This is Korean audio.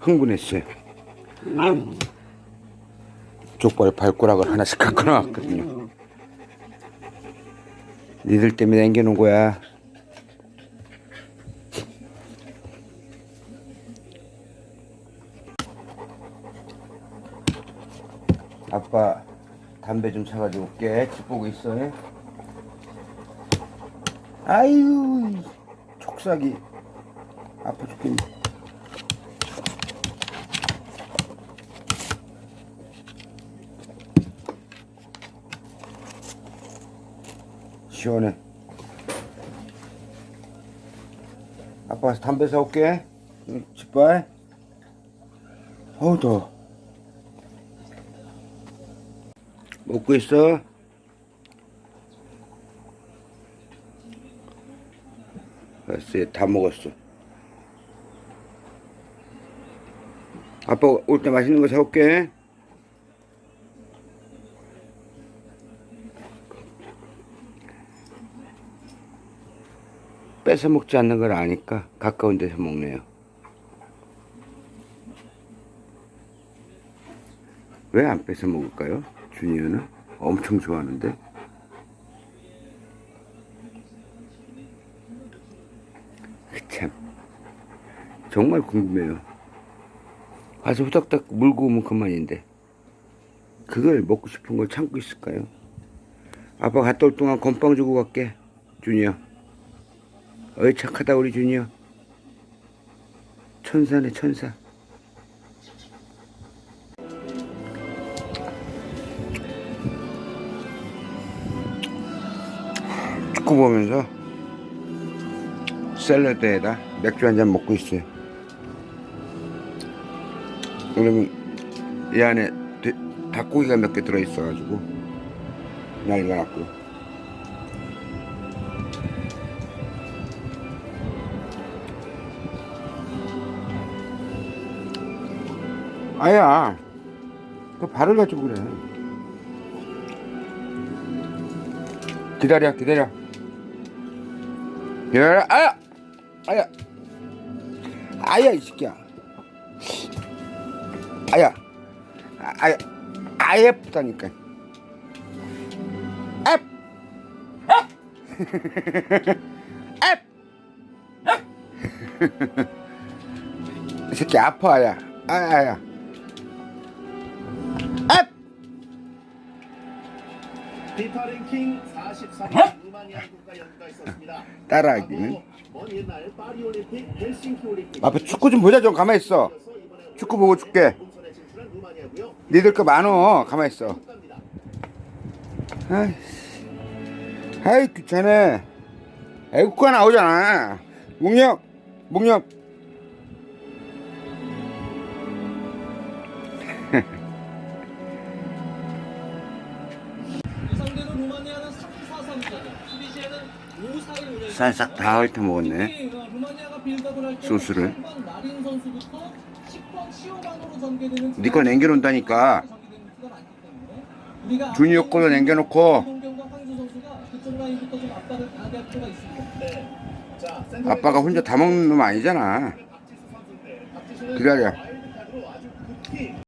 흥분했어요. 족발 발가락을 하나씩 갖고 나왔거든요. 니들 때문에 남겨놓은 거야. 아빠 담배 좀 사가지고 올게. 집 보고 있어. 예? 아유, 촉삭이 아파 죽겠네. 시원해. 아빠 가서 담배 사올게. 응, 집발. 어우, 더워. 먹고 있어? 알았어, 다 먹었어. 아빠 올 때 맛있는 거 사올게. 뺏어 먹지 않는 걸 아니까 가까운 데서 먹네요. 왜 안 뺏어 먹을까요? 주니어는 엄청 좋아하는데. 참 정말 궁금해요. 가서 후닥닥 물고 오면 그만인데 그걸 먹고 싶은 걸 참고 있을까요? 아빠 갔다 올 동안 건빵 주고 갈게 주니어. 어이 착하다 우리 주니어. 천사네 천사. 축구 보면서 샐러드에다 맥주 한 잔 먹고 있어요. 그러면 이 안에 돼- 닭고기가 몇 개 들어있어가지고 났고. 아야, 그 발을 가지고 그래. 기다려, 기다려. 기다려, 아야! 아야! 아야, 이 새끼야. 아야. 아. 아예 예쁘다니까. 앱! 앱! 이 새끼 아파, 아야. 아야, 아야. 앱! 피파 랭킹 43위 루마니아 국가 연구가 있었습니다. 따라하기는. 먼 옛날 파리 올림픽, 헬싱키 올림픽. 아빠 축구 좀 보자, 좀 가만히 있어. 축구 보고 줄게. 니들 거 많어. 가만히 있어. 아이, 귀찮아. 애국가 나오잖아. 묵념, 묵념. 상대로 루마니아는 3-4-3자죠. 수비 시에는 5-4를 운영. 쌀싹 다 훑어 먹었네. 할때 소스를. 3번 마린 선수부터 10번 시오반으로 전개되는 네거 남겨놓는다니까. 주니어 걸로 남겨놓고. 네. 아빠가 혼자 다 먹는 놈 아니잖아. 기다려.